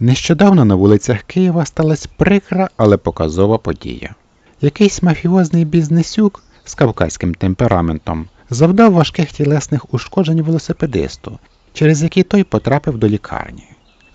Нещодавно на вулицях Києва сталася прикра, але показова подія. Якийсь мафіозний бізнесюк з кавказьким темпераментом завдав важких тілесних ушкоджень велосипедисту, через які той потрапив до лікарні.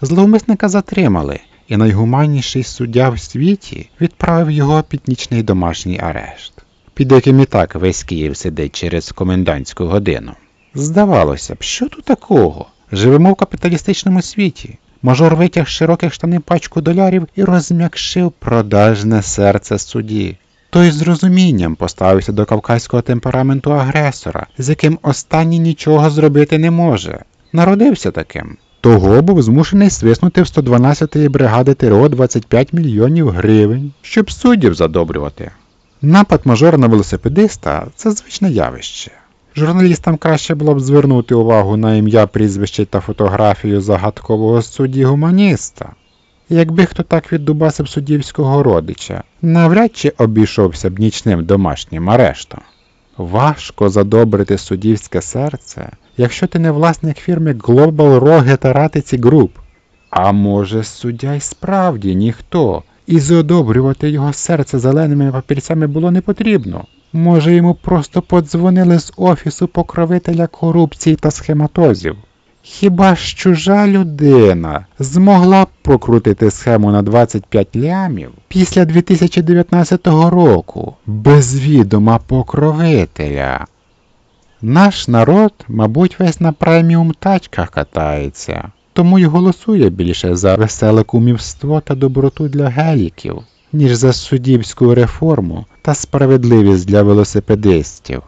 Зловмисника затримали, і найгуманніший суддя в світі відправив його під нічний домашній арешт, під яким і так весь Київ сидить через комендантську годину. Здавалося б, що тут такого? Живемо в капіталістичному світі. Мажор витяг з широких штанин пачку долярів і розм'якшив продажне серце судді. Той з розумінням поставився до кавказького темпераменту агресора, з яким останній нічого зробити не може. Народився таким. Того був змушений свиснути в 112-ї бригади ТРО 25 мільйонів гривень, щоб суддів задобрювати. Напад мажора на велосипедиста це звичне явище. Журналістам краще було б звернути увагу на ім'я, прізвище та фотографію загадкового судді гуманіста. Якби хто так віддубасив суддівського родича, навряд чи обійшовся б нічним домашнім арештом. Важко задобрити суддівське серце, якщо ти не власник фірми Global Roget Ratici Group. А може, суддя й справді ніхто, і задобрювати його серце зеленими папірцями було не потрібно. Може, йому просто подзвонили з офісу покровителя корупції та схематозів. Хіба ж чужа людина змогла б прокрутити схему на 25 лямів після 2019 року без відома покровителя? Наш народ, мабуть, весь на преміум тачках катається, тому й голосує більше за веселе кумівство та доброту для геліків, ніж за суддівську реформу та справедливість для велосипедистів.